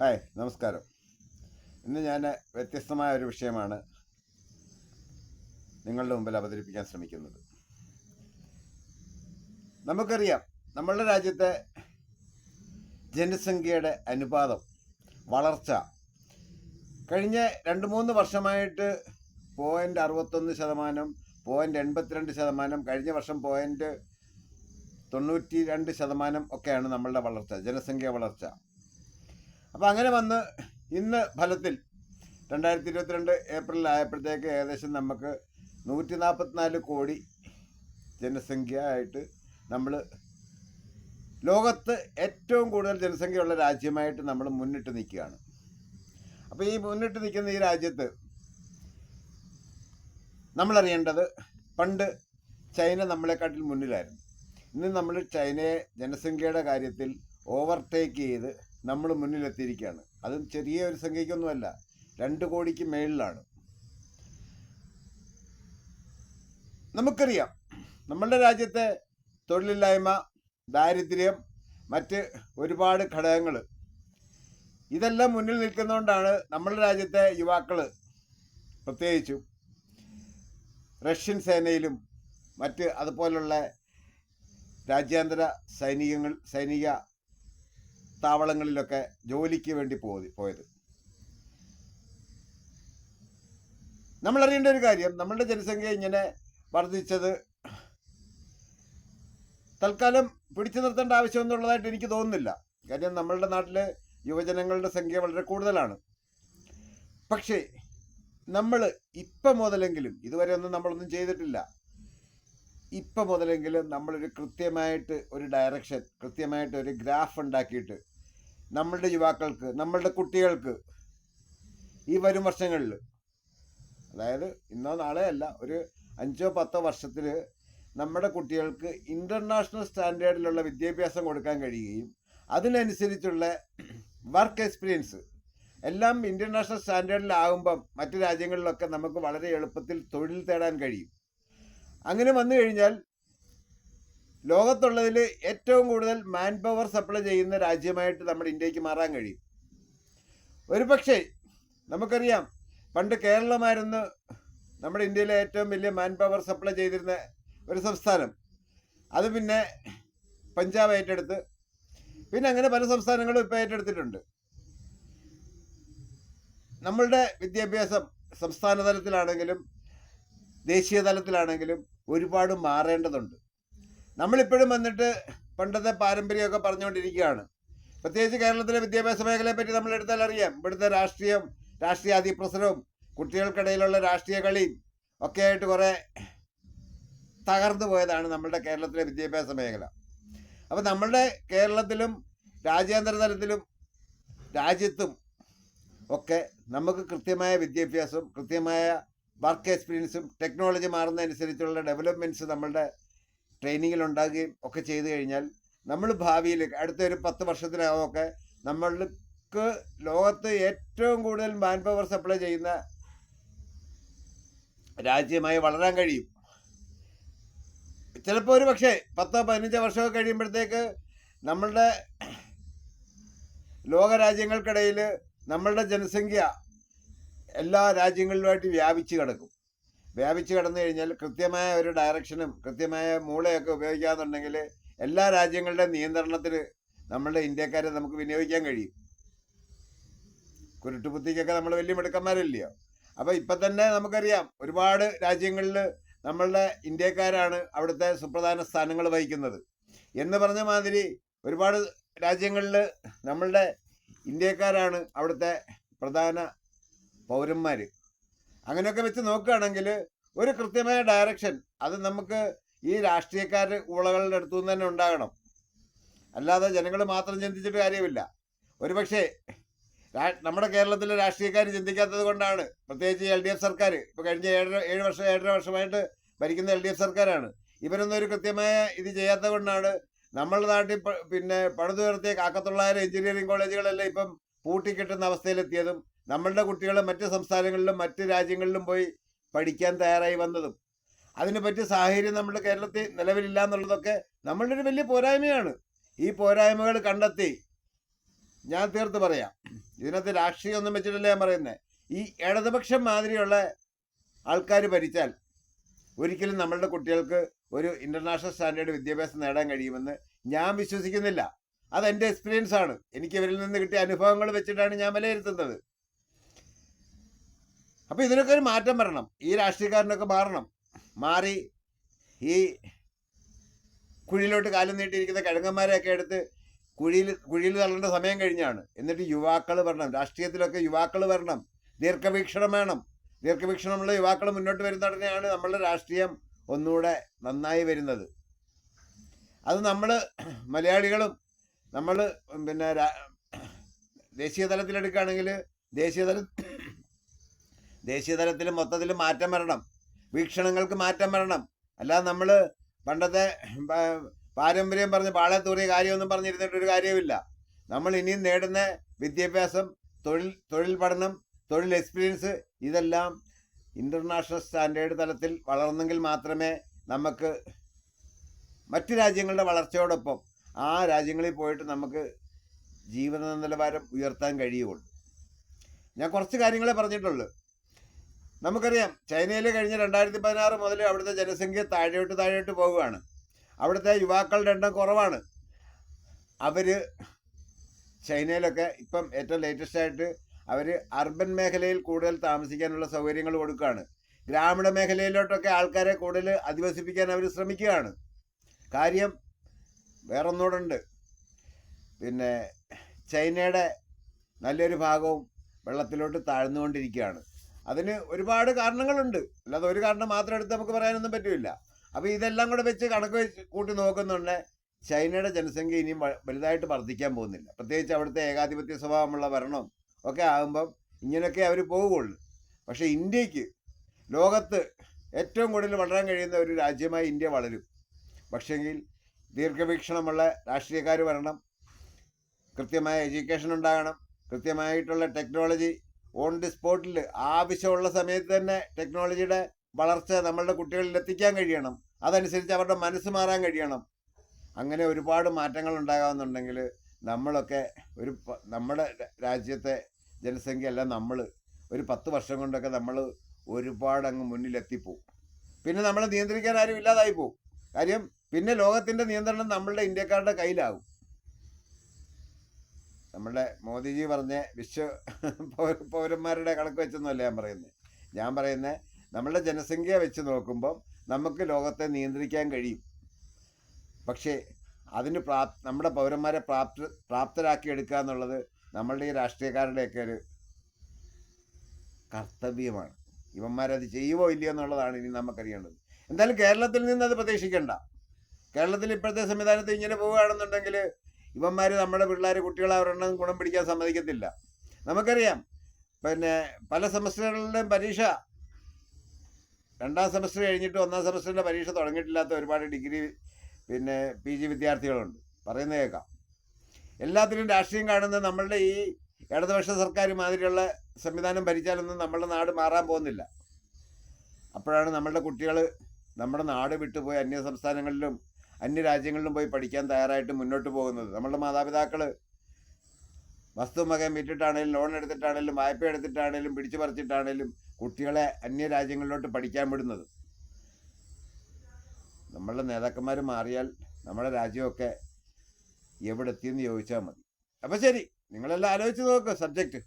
Hi നമസ്കാരം. ഇന്ന് ഞാൻ വ്യത്യസ്തമായ ഒരു വിഷയമാണ് നിങ്ങളുടെ മുമ്പിൽ അവതരിപ്പിക്കാൻ ശ്രമിക്കുന്നത്. നമുക്കറിയാം നമ്മളുടെ രാജ്യത്തെ ജനസംഖ്യയുടെ അനുപാതം വളർച്ച കഴിഞ്ഞ രണ്ട് മൂന്ന് വർഷമായിട്ട് പോയിന്റ് അറുപത്തൊന്ന് ശതമാനം പോയിന്റ് എൺപത്തിരണ്ട് ശതമാനം കഴിഞ്ഞ വർഷം പോയിന്റ് തൊണ്ണൂറ്റി രണ്ട് ശതമാനം ഒക്കെയാണ് നമ്മളുടെ വളർച്ച ജനസംഖ്യ വളർച്ച. അപ്പോൾ അങ്ങനെ വന്ന് ഇന്ന് ഫലത്തിൽ രണ്ടായിരത്തി ഇരുപത്തിരണ്ട് ഏപ്രിൽ ആയപ്പോഴത്തേക്ക് ഏകദേശം നമുക്ക് നൂറ്റി നാൽപ്പത്തിനാല് കോടി ജനസംഖ്യ ആയിട്ട് നമ്മൾ ലോകത്ത് ഏറ്റവും കൂടുതൽ ജനസംഖ്യയുള്ള രാജ്യമായിട്ട് നമ്മൾ മുന്നിട്ട് നിൽക്കുകയാണ്. അപ്പോൾ ഈ മുന്നിട്ട് നിൽക്കുന്ന ഈ രാജ്യത്ത് നമ്മളറിയേണ്ടത് പണ്ട് ചൈന നമ്മളെക്കാട്ടിൽ മുന്നിലായിരുന്നു. ഇന്ന് നമ്മൾ ചൈനയെ ജനസംഖ്യയുടെ കാര്യത്തിൽ ഓവർടേക്ക് ചെയ്ത് നമ്മൾ മുന്നിലെത്തിയിരിക്കുകയാണ്. അതും ചെറിയ ഒരു സംഖ്യയ്ക്കൊന്നുമല്ല രണ്ട് കോടിക്ക് മേളിലാണ്. നമുക്കറിയാം നമ്മളുടെ രാജ്യത്തെ തൊഴിലില്ലായ്മ ദാരിദ്ര്യം മറ്റ് ഒരുപാട് ഘടകങ്ങൾ ഇതെല്ലാം മുന്നിൽ നിൽക്കുന്നതുകൊണ്ടാണ് നമ്മളുടെ രാജ്യത്തെ യുവാക്കൾ പ്രത്യേകിച്ചും റഷ്യൻ സേനയിലും മറ്റ് അതുപോലുള്ള രാജ്യാന്തര സൈനികങ്ങൾ സൈനിക താവളങ്ങളിലൊക്കെ ജോലിക്ക് വേണ്ടി പോയി പോയത്. നമ്മൾ അറിയേണ്ട ഒരു കാര്യം നമ്മളുടെ ജനസംഖ്യ ഇങ്ങനെ വർദ്ധിച്ചത് തൽക്കാലം പിടിച്ചു നിർത്തേണ്ട ആവശ്യമൊന്നുള്ളതായിട്ട് എനിക്ക് തോന്നുന്നില്ല. കാര്യം നമ്മളുടെ നാട്ടിൽ യുവജനങ്ങളുടെ സംഖ്യ വളരെ കൂടുതലാണ്. പക്ഷേ നമ്മൾ ഇപ്പം മുതലെങ്കിലും ഇതുവരെ ഒന്നും നമ്മളൊന്നും ചെയ്തിട്ടില്ല. ഇപ്പം മുതലെങ്കിലും നമ്മളൊരു കൃത്യമായിട്ട് ഒരു ഡയറക്ഷൻ കൃത്യമായിട്ട് ഒരു ഗ്രാഫ് ഉണ്ടാക്കിയിട്ട് നമ്മളുടെ യുവാക്കൾക്ക് നമ്മളുടെ കുട്ടികൾക്ക് ഈ വരും വർഷങ്ങളിൽ അതായത് ഇന്നോ നാളെ അല്ല ഒരു അഞ്ചോ പത്തോ വർഷത്തിൽ നമ്മുടെ കുട്ടികൾക്ക് ഇന്റർനാഷണൽ സ്റ്റാൻഡേർഡിലുള്ള വിദ്യാഭ്യാസം കൊടുക്കാൻ കഴിയുകയും അതിനനുസരിച്ചുള്ള വർക്ക് എക്സ്പീരിയൻസ് എല്ലാം ഇന്റർനാഷണൽ സ്റ്റാൻഡേർഡിലാകുമ്പം മറ്റു രാജ്യങ്ങളിലൊക്കെ നമുക്ക് വളരെ എളുപ്പത്തിൽ തൊഴിൽ തേടാൻ കഴിയും. അങ്ങനെ വന്നു കഴിഞ്ഞാൽ ലോകത്തുള്ളതിൽ ഏറ്റവും കൂടുതൽ മാൻ പവർ സപ്ലൈ ചെയ്യുന്ന രാജ്യമായിട്ട് നമ്മുടെ ഇന്ത്യയ്ക്ക് മാറാൻ കഴിയും. ഒരു പക്ഷേ നമുക്കറിയാം പണ്ട് കേരളമായിരുന്നു നമ്മുടെ ഇന്ത്യയിലെ ഏറ്റവും വലിയ മാൻ പവർ സപ്ലൈ ചെയ്തിരുന്ന ഒരു സംസ്ഥാനം. അത് പിന്നെ പഞ്ചാബ് ഏറ്റെടുത്ത് പിന്നെ അങ്ങനെ പല സംസ്ഥാനങ്ങളും ഇപ്പോൾ ഏറ്റെടുത്തിട്ടുണ്ട്. നമ്മളുടെ വിദ്യാഭ്യാസം സംസ്ഥാന തലത്തിലാണെങ്കിലും ദേശീയ തലത്തിലാണെങ്കിലും ഒരുപാട് മാറേണ്ടതുണ്ട്. നമ്മളിപ്പോഴും വന്നിട്ട് പണ്ടത്തെ പാരമ്പര്യമൊക്കെ പറഞ്ഞുകൊണ്ടിരിക്കുകയാണ്. പ്രത്യേകിച്ച് കേരളത്തിലെ വിദ്യാഭ്യാസ മേഖലയെ പറ്റി നമ്മൾ എടുത്താൽ അറിയാം. ഇവിടുത്തെ രാഷ്ട്രീയം രാഷ്ട്രീയ അതിപ്രസരവും കുട്ടികൾക്കിടയിലുള്ള രാഷ്ട്രീയ കളിയും ഒക്കെ ആയിട്ട് കുറേ തകർന്നു പോയതാണ് നമ്മളുടെ കേരളത്തിലെ വിദ്യാഭ്യാസ മേഖല. അപ്പം നമ്മളുടെ കേരളത്തിലും രാജ്യാന്തര തലത്തിലും രാജ്യത്തും ഒക്കെ നമുക്ക് കൃത്യമായ വിദ്യാഭ്യാസം കൃത്യമായ വർക്ക് എക്സ്പീരിയൻസും ടെക്നോളജി മാറുന്നതനുസരിച്ചുള്ള ഡെവലപ്മെന്റ്സ് നമ്മളുടെ ട്രെയിനിങ്ങിൽ ഉണ്ടാകുകയും ഒക്കെ ചെയ്തു കഴിഞ്ഞാൽ നമ്മൾ ഭാവിയിൽ അടുത്ത ഒരു പത്ത് വർഷത്തിനകമൊക്കെ നമ്മൾക്ക് ലോകത്ത് ഏറ്റവും കൂടുതൽ മാൻ പവർ സപ്ലൈ ചെയ്യുന്ന രാജ്യമായി വളരാൻ കഴിയും. ചിലപ്പോൾ ഒരു പക്ഷേ പത്തോ പതിനഞ്ചോ വർഷമൊക്കെ കഴിയുമ്പോഴത്തേക്ക് നമ്മളുടെ ലോകരാജ്യങ്ങൾക്കിടയിൽ നമ്മളുടെ ജനസംഖ്യ എല്ലാ രാജ്യങ്ങളിലുമായിട്ട് വ്യാപിച്ചു കിടക്കും. വ്യാപിച്ചു കിടന്നു കഴിഞ്ഞാൽ കൃത്യമായ ഒരു ഡയറക്ഷനും കൃത്യമായ മൂളയൊക്കെ ഉപയോഗിക്കാന്നുണ്ടെങ്കിൽ എല്ലാ രാജ്യങ്ങളുടെ നിയന്ത്രണത്തിൽ നമ്മളുടെ ഇന്ത്യക്കാരെ നമുക്ക് വിനിയോഗിക്കാൻ കഴിയും. കുരുട്ടുബുദ്ധിക്കൊക്കെ നമ്മൾ വലിയ മിടുക്കന്മാരില്ലയോ? അപ്പോൾ ഇപ്പം തന്നെ നമുക്കറിയാം ഒരുപാട് രാജ്യങ്ങളിൽ നമ്മളുടെ ഇന്ത്യക്കാരാണ് അവിടുത്തെ സുപ്രധാന സ്ഥാനങ്ങൾ വഹിക്കുന്നത്. എന്ന് പറഞ്ഞ മാതിരി ഒരുപാട് രാജ്യങ്ങളിൽ നമ്മളുടെ ഇന്ത്യക്കാരാണ് അവിടുത്തെ പ്രധാന പൗരന്മാർ അങ്ങനെയൊക്കെ വെച്ച് നോക്കുകയാണെങ്കിൽ ഒരു കൃത്യമായ ഡയറക്ഷൻ അത് നമുക്ക് ഈ രാഷ്ട്രീയക്കാർ ഉളകളുടെ അടുത്തു നിന്ന് തന്നെ ഉണ്ടാകണം. അല്ലാതെ ജനങ്ങൾ മാത്രം ചിന്തിച്ചിട്ട് കാര്യമില്ല. ഒരുപക്ഷേ പക്ഷേ നമ്മുടെ കേരളത്തിലെ രാഷ്ട്രീയക്കാർ ചിന്തിക്കാത്തത് കൊണ്ടാണ്. പ്രത്യേകിച്ച് എൽ ഡി എഫ് സർക്കാർ. ഇപ്പോൾ കഴിഞ്ഞ ഏഴര ഏഴ് വർഷം ഏഴര വർഷമായിട്ട് ഭരിക്കുന്ന എൽ ഡി എഫ് സർക്കാരാണ്. ഇവരൊന്നും ഒരു കൃത്യമായ ഇത് ചെയ്യാത്തത് കൊണ്ടാണ് നമ്മളുടെ നാട്ടിൽ പിന്നെ പണിതുയർത്തിയ കാക്കത്തൊള്ളായിരം എഞ്ചിനീയറിംഗ് കോളേജുകളെല്ലാം ഇപ്പം പൂട്ടിക്കിട്ടുന്ന അവസ്ഥയിലെത്തിയതും നമ്മളുടെ കുട്ടികൾ മറ്റ് സംസ്ഥാനങ്ങളിലും മറ്റ് രാജ്യങ്ങളിലും പോയി പഠിക്കാൻ തയ്യാറായി വന്നതും. അതിന് പറ്റിയ സാഹചര്യം നമ്മുടെ കേരളത്തിൽ നിലവിലില്ല എന്നുള്ളതൊക്കെ നമ്മളുടെ ഒരു വലിയ പോരായ്മയാണ്. ഈ പോരായ്മകൾ കണ്ടെത്തി ഞാൻ തീർത്ത് പറയാം. ഇതിനകത്ത് രാഷ്ട്രീയം ഒന്നും വെച്ചിട്ടല്ല ഞാൻ പറയുന്നത് ഈ ഇടതുപക്ഷം മാതിരിയുള്ള ആൾക്കാർ ഭരിച്ചാൽ ഒരിക്കലും നമ്മളുടെ കുട്ടികൾക്ക് ഒരു ഇന്റർനാഷണൽ സ്റ്റാൻഡേർഡ് വിദ്യാഭ്യാസം നേടാൻ കഴിയുമെന്ന് ഞാൻ വിശ്വസിക്കുന്നില്ല. അത് എന്റെ എക്സ്പീരിയൻസ് ആണ് എനിക്ക് ഇവരിൽ നിന്ന് കിട്ടിയ അനുഭവങ്ങൾ വെച്ചിട്ടാണ് ഞാൻ വിലയിരുത്തുന്നത്. അപ്പോൾ ഇതിനൊക്കെ ഒരു മാറ്റം വരണം. ഈ രാഷ്ട്രീയക്കാരനൊക്കെ മാറണം. മാറി ഈ കുഴിയിലോട്ട് കാലം നീട്ടിയിരിക്കുന്ന കിഴങ്ങന്മാരെയൊക്കെ എടുത്ത് കുഴിയിൽ കുഴിയിൽ തള്ളേണ്ട സമയം കഴിഞ്ഞാണ്. എന്നിട്ട് യുവാക്കൾ വരണം. രാഷ്ട്രീയത്തിലൊക്കെ യുവാക്കൾ വരണം. ദീർഘവീക്ഷണം വേണം. ദീർഘവീക്ഷണമുള്ള യുവാക്കൾ മുന്നോട്ട് വരുന്നതിനെയാണ് നമ്മളുടെ രാഷ്ട്രീയം ഒന്നുകൂടെ നന്നായി വരുന്നത്. അത് നമ്മൾ മലയാളികളും നമ്മൾ പിന്നെ ദേശീയ തലത്തിലെടുക്കുകയാണെങ്കിൽ ദേശീയ തല ദേശീയ തലത്തിൽ മൊത്തത്തിൽ മാറ്റം വരണം. വീക്ഷണങ്ങൾക്ക് മാറ്റം വരണം. അല്ലാതെ നമ്മൾ പണ്ടത്തെ പാരമ്പര്യം പറഞ്ഞ് പാളയത്തൂറിയ തൂറിയ കാര്യമൊന്നും പറഞ്ഞിരുന്നിട്ടൊരു കാര്യവുമില്ല. നമ്മൾ ഇനിയും നേടുന്ന വിദ്യാഭ്യാസം തൊഴിൽ തൊഴിൽ പഠനം തൊഴിൽ എക്സ്പീരിയൻസ് ഇതെല്ലാം ഇന്റർനാഷണൽ സ്റ്റാൻഡേർഡ് തലത്തിൽ വളർന്നെങ്കിൽ മാത്രമേ നമുക്ക് മറ്റു രാജ്യങ്ങളുടെ വളർച്ചയോടൊപ്പം ആ രാജ്യങ്ങളിൽ പോയിട്ട് നമുക്ക് ജീവിത നിലവാരം ഉയർത്താൻ കഴിയുള്ളൂ ഞാൻ കുറച്ച് കാര്യങ്ങളെ പറഞ്ഞിട്ടുള്ളൂ. നമുക്കറിയാം ചൈനയിൽ കഴിഞ്ഞ രണ്ടായിരത്തി പതിനാറ് മുതൽ അവിടുത്തെ ജനസംഖ്യ താഴോട്ട് താഴോട്ട് പോവുകയാണ്. അവിടുത്തെ യുവാക്കളുടെ എണ്ണം കുറവാണ്. അവർ ചൈനയിലൊക്കെ ഇപ്പം ഏറ്റവും ലേറ്റസ്റ്റ് ആയിട്ട് അവർ അർബൻ മേഖലയിൽ കൂടുതൽ താമസിക്കാനുള്ള സൗകര്യങ്ങൾ കൊടുക്കുകയാണ്. ഗ്രാമീണ മേഖലയിലോട്ടൊക്കെ ആൾക്കാരെ കൂടുതൽ അധിവസിപ്പിക്കാൻ അവർ ശ്രമിക്കുകയാണ്. കാര്യം വേറൊന്നുകൂടെ പിന്നെ ചൈനയുടെ നല്ലൊരു ഭാഗവും വെള്ളത്തിലോട്ട് താഴ്ന്നുകൊണ്ടിരിക്കുകയാണ്. അതിന് ഒരുപാട് കാരണങ്ങളുണ്ട്. അല്ലാതെ ഒരു കാരണം മാത്രം എടുത്ത് നമുക്ക് പറയാനൊന്നും പറ്റില്ല. അപ്പോൾ ഇതെല്ലാം കൂടെ വെച്ച് കണക്ക് വെച്ച് കൂട്ടി നോക്കുന്നുണ്ട്. ചൈനയുടെ ജനസംഖ്യ ഇനിയും വലുതായിട്ട് വർദ്ധിക്കാൻ പോകുന്നില്ല. പ്രത്യേകിച്ച് അവിടുത്തെ ഏകാധിപത്യ സ്വഭാവമുള്ള ഭരണം ഒക്കെ ആകുമ്പം ഇങ്ങനെയൊക്കെ അവർ പോവുകയുള്ളൂ. പക്ഷേ ഇന്ത്യയ്ക്ക് ലോകത്ത് ഏറ്റവും കൂടുതൽ വളരാൻ കഴിയുന്ന ഒരു രാജ്യമായി ഇന്ത്യ വളരും. പക്ഷെങ്കിൽ ദീർഘവീക്ഷണമുള്ള രാഷ്ട്രീയക്കാർ വരണം. കൃത്യമായ എഡ്യൂക്കേഷൻ ഉണ്ടാകണം. കൃത്യമായിട്ടുള്ള ടെക്നോളജി ഓൺ ദി സ്പോട്ടിൽ ആവശ്യമുള്ള സമയത്ത് തന്നെ ടെക്നോളജിയുടെ വളർച്ച നമ്മളുടെ കുട്ടികളിൽ എത്തിക്കാൻ കഴിയണം. അതനുസരിച്ച് അവരുടെ മനസ്സ് മാറാൻ കഴിയണം. അങ്ങനെ ഒരുപാട് മാറ്റങ്ങൾ ഉണ്ടാകാമെന്നുണ്ടെങ്കിൽ നമ്മളൊക്കെ ഒരു നമ്മുടെ രാജ്യത്തെ ജനസംഖ്യ അല്ല നമ്മൾ ഒരു പത്ത് വർഷം കൊണ്ടൊക്കെ നമ്മൾ ഒരുപാട് അങ്ങ് മുന്നിലെത്തിപ്പോവും. പിന്നെ നമ്മളെ നിയന്ത്രിക്കാൻ ആരും ഇല്ലാതായി പോവും. കാര്യം പിന്നെ ലോകത്തിന്റെ നിയന്ത്രണം നമ്മളുടെ ഇന്ത്യക്കാരുടെ കയ്യിലാകും നമ്മളുടെ മോദിജി പറഞ്ഞ വിശ്വ പൗര- പൗരന്മാരുടെ കണക്ക് വെച്ചൊന്നുമല്ല ഞാൻ പറയുന്നത് ഞാൻ പറയുന്നത് നമ്മളുടെ ജനസംഖ്യ വെച്ച് നോക്കുമ്പം നമുക്ക് ലോകത്തെ നിയന്ത്രിക്കാൻ കഴിയും. പക്ഷേ അതിന് പ്രാപ് നമ്മുടെ പൗരന്മാരെ പ്രാപ്ത പ്രാപ്തരാക്കി എടുക്കുക എന്നുള്ളത് നമ്മളുടെ ഈ രാഷ്ട്രീയക്കാരുടെയൊക്കെ ഒരു കർത്തവ്യമാണ്. ഇവന്മാരത് ചെയ്യുമോ ഇല്ലയോ എന്നുള്ളതാണ് ഇനി നമുക്കറിയേണ്ടത്. എന്തായാലും കേരളത്തിൽ നിന്ന് അത് പ്രതീക്ഷിക്കേണ്ട. കേരളത്തിൽ ഇപ്പോഴത്തെ സംവിധാനത്തിൽ ഇങ്ങനെ പോവുകയാണെന്നുണ്ടെങ്കിൽ ഇവന്മാർ നമ്മുടെ പിള്ളേർ കുട്ടികളെ അവരെണ്ണം ഗുണം പിടിക്കാൻ സമ്മതിക്കത്തില്ല. നമുക്കറിയാം. പിന്നെ പല സെമസ്റ്ററുകളുടെയും പരീക്ഷ. രണ്ടാം സെമസ്റ്റർ കഴിഞ്ഞിട്ട് ഒന്നാം സെമസ്റ്ററിന്റെ പരീക്ഷ തുടങ്ങിയിട്ടില്ലാത്ത ഒരുപാട് ഡിഗ്രി പിന്നെ പി ജി വിദ്യാർത്ഥികളുണ്ട്. പറയുന്നത് കേൾക്കാം. എല്ലാത്തിലും രാഷ്ട്രീയം കാണുന്ന നമ്മളുടെ ഈ ഇടതുപക്ഷ സർക്കാർ മാതിരിയുള്ള സംവിധാനം ഭരിച്ചാലൊന്നും നമ്മളുടെ നാട് മാറാൻ പോകുന്നില്ല. അപ്പോഴാണ് നമ്മളുടെ കുട്ടികൾ നമ്മുടെ നാട് വിട്ടുപോയി അന്യ സംസ്ഥാനങ്ങളിലും അന്യ രാജ്യങ്ങളിലും പോയി പഠിക്കാൻ തയ്യാറായിട്ട് മുന്നോട്ട് പോകുന്നത്. നമ്മളുടെ മാതാപിതാക്കൾ വസ്തു മകൻ വിറ്റിട്ടാണേലും ലോൺ എടുത്തിട്ടാണേലും വായ്പ എടുത്തിട്ടാണേലും പിടിച്ചു പറിച്ചിട്ടാണേലും കുട്ടികളെ അന്യ രാജ്യങ്ങളിലോട്ട് പഠിക്കാൻ വിടുന്നത്. നമ്മളുടെ നേതാക്കന്മാർ മാറിയാൽ നമ്മുടെ രാജ്യമൊക്കെ എവിടെ എത്തിയെന്ന് ചോദിച്ചാൽ മതി. അപ്പം ശരി നിങ്ങളെല്ലാം ആലോചിച്ച് നോക്ക് സബ്ജക്റ്റ്